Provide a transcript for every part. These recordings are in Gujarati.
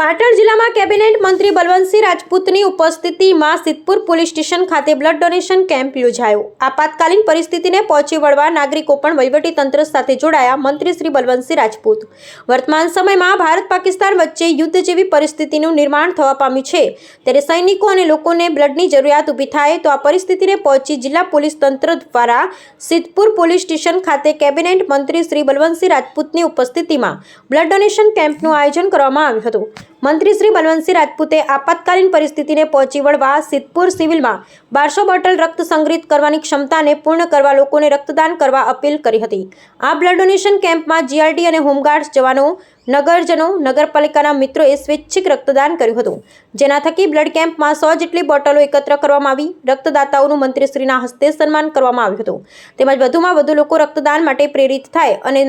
પાટણ જિલ્લામાં કેબિનેટ મંત્રી બલવંતસિંહ રાજપૂતની ઉપસ્થિતિમાં સિદ્ધપુર પોલીસ સ્ટેશન ખાતે બ્લડ ડોનેશન કેમ્પ યોજાયો. આપાતકાલીન પરિસ્થિતિને પહોંચી વળવા નાગરિકો પણ તંત્ર સાથે જોડાયા મંત્રી શ્રી બલવંતસિંહ રાજપૂત. વર્તમાન સમયમાં ભારત પાકિસ્તાન વચ્ચે યુદ્ધ જેવી પરિસ્થિતિનું નિર્માણ થવા પામ્યું છે. ત્યારે સૈનિકો અને લોકોને બ્લડની જરૂરિયાત ઊભી થાય તો આ પરિસ્થિતિને પહોંચી જિલ્લા પોલીસ તંત્ર દ્વારા સિદ્ધપુર પોલીસ સ્ટેશન ખાતે કેબિનેટ મંત્રી શ્રી બલવંતસિંહ રાજપૂતની ઉપસ્થિતિમાં બ્લડ ડોનેશન કેમ્પનું આયોજન કરવામાં આવ્યું હતું. મંત્રી શ્રી બલવંતસિંહ રાજપૂતે આપાતકાલીન પરિસ્થિતિને પહોંચી વળવા સિદ્ધપુર સિવિલમાં બારસો બોટલ રક્ત સંગ્રહિત કરવાની ક્ષમતાને પૂર્ણ કરવા લોકોને રક્તદાન કરવા અપીલ કરી હતી. આ બ્લડ ડોનેશન કેમ્પમાં જીઆરડી અને હોમગાર્ડ્સ જવાનો નગરજનો નગરપાલિકાના મિત્રોએ સ્વૈચ્છિક રક્તદાન કર્યું હતું. જેના થકી બ્લડ કેમ્પમાં સો જેટલી બોટલો એકત્ર કરવામાં આવી. રક્તદાતાઓનું મંત્રીશ્રીના હસ્તે સન્માન કરવામાં આવ્યું હતું. તેમજ વધુમાં વધુ લોકો રક્તદાન માટે પ્રેરિત થાય અને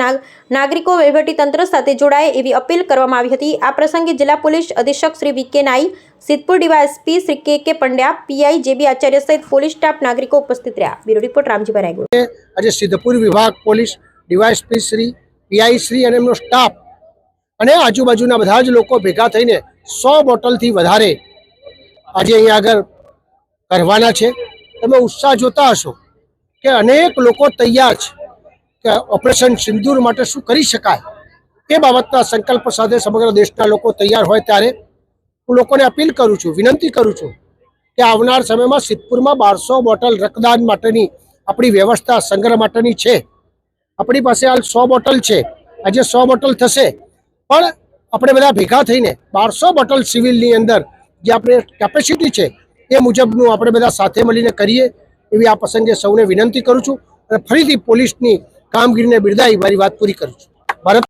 નાગરિકો વહીવટીતંત્ર સાથે જોડાય એવી અપીલ કરવામાં આવી હતી. આ પ્રસંગે જિલ્લા પોલીસ અધિક્ષક શ્રી વી કે નાઈ, સિદ્ધપુર ડીવાયએસપી શ્રી કે કે પંડ્યા, પીઆઈ જેબી આચાર્ય સહિત પોલીસ સ્ટાફ નાગરિકો ઉપસ્થિત રહ્યા. બ્યુરો રિપોર્ટ રામજીભાઈ આજે સિદ્ધપુર વિભાગ police DYSP Shri, PI Shri અને એમનો સ્ટાફ અને આજુબાજુના બધા જ લોકો ભેગા થઈને સો બોટલથી વધારે આજે અહીંયા આગળ કરવાના છે. તમે ઉત્સાહ જોતા હશો કે અનેક લોકો તૈયાર છે કે ઓપરેશન સિંદૂર માટે શું કરી શકાય એ બાબતના સંકલ્પ સાથે સમગ્ર દેશના લોકો તૈયાર હોય ત્યારે હું લોકોને અપીલ કરું છું, વિનંતી કરું છું કે આવનાર સમયમાં સિદ્ધપુરમાં બારસો બોટલ રક્તદાન માટેની આપણી વ્યવસ્થા સંગ્રહ માટેની છે. આપણી પાસે હાલ સો બોટલ છે. આજે સો બોટલ થશે. પણ આપણે બધા ભેગા થઈને બારસો બોટલ સિવિલની અંદર જે આપણે કેપેસિટી છે, એ મુજબનું આપણે બધા સાથે મળીને કરીએ એવી આ પ્રસંગે સૌને વિનંતી કરું છું અને ફરીથી પોલીસની કામગીરીને બિરદાવી મારી વાત પૂરી કરું છું. ભારત